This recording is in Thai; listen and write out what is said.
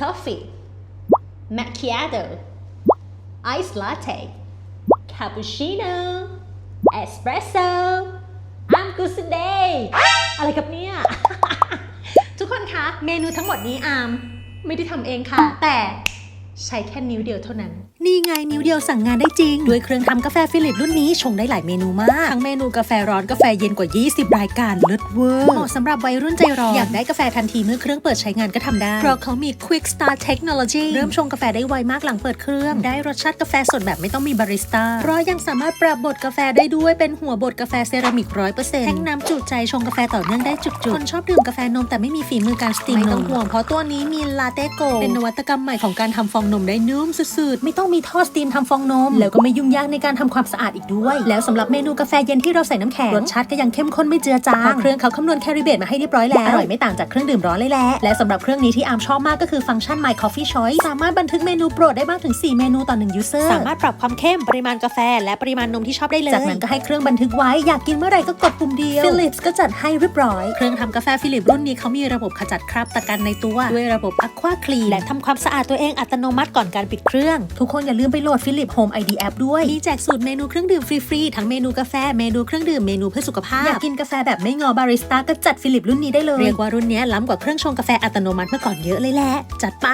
coffee macchiato ice latte cappuccino espresso I'm good today อะไรกับเนี่ย ทุกคนคะ เมนูทั้งหมดนี้อามไม่ได้ทำเองค่ะ แต่ ใช้แค่นิ้วเดียวเท่านั้น นี่ไงนิ้วเดียวสั่งงานได้จริง ด้วยเครื่องทำกาแฟฟิลิปรุ่นนี้ชงได้หลายเมนูมาก ทั้งเมนูกาแฟร้อนกาแฟเย็นกว่า 20 รายการเลิศเวอร์เหมาะสำหรับวัยรุ่นใจร้อน อยากได้กาแฟทันทีเมื่อเครื่องเปิดใช้งานก็ทำได้ เพราะเขามี Quick Start Technology เริ่มชงกาแฟได้ไวมากหลังเปิดเครื่อง ได้รสชาติกาแฟสดแบบไม่ต้องมีบาริสต้าเพราะยังสามารถปรับบดกาแฟได้ด้วยเป็นหัวบดกาแฟเซรามิกร้อยเปอร์เซ็นต์แท่งน้ำจุใจชงกาแฟต่อเนื่องได้จุกๆคนชอบดื่มกาแฟนมแต่ไม่มีฝีมือการสตรีมไม่ต้องห่วงเพราะตัวนี้มีลาเต้โกเป็นนวัตกรรมใหม่ของการทำฟองนมได้นุ่มสุดๆ ไม่ต้องมีท่อสตรีมทำฟองนม แล้วก็ไม่ยุ่งยากในการทำความสะอาดอีกด้วย แล้วสำหรับเมนูกาแฟเย็นที่เราใส่น้ำแข็งรสชาติก็ยังเข้มข้นไม่เจือจางเพราะเครื่องเขาคำนวณแคริเบตมาให้เรียบร้อยแล้วอร่อยไม่ต่างจากเครื่องดื่มร้อนเลยแหละและสำหรับเครื่องนี้ที่อาร์มชอบมากก็คือฟังก์ชัน My Coffee Choice สามารถบันทึกเมนูโปรดได้มากถึง 4 เมนูต่อ1 user สามารถปรับความเข้มปริมาณกาแฟ และปริมาณนมที่ชอบได้เลยจากนั้นก็ให้เครื่องบันทึกไว้อยากกินเมื่อไหร่ก็กดปุ่มเดียว Philips ก็จัดให้เรียบร้อยเครื่องทำกาแฟฟิลิปรุ่นนี้เขามีระบบขจัดคราบตะกันในตัวด้วยระบบ Aqua Clean และทำความสะอาดตัวเองอัตโนมัติก่อนการปิดเครื่อง ทุกคนอย่าลืมไปโหลด Philips Home ID App ด้วย มีแจกสูตรเมนูเครื่องดื่มฟรีๆ ทั้งเมนูกาแฟ เมนูเครื่องดื่ม เมนูเพื่อสุขภาพ อยากกินกาแฟแบบไม่งอบาริสต้าก็จัดฟิลิปรุ่นนี้ได้เลย เรียกว่ารุ่นนี้ล้ำกว่าเครื่องชงกาแฟอัตโนมัติเมื่อก่อนเยอะเลยแหละ จัดไป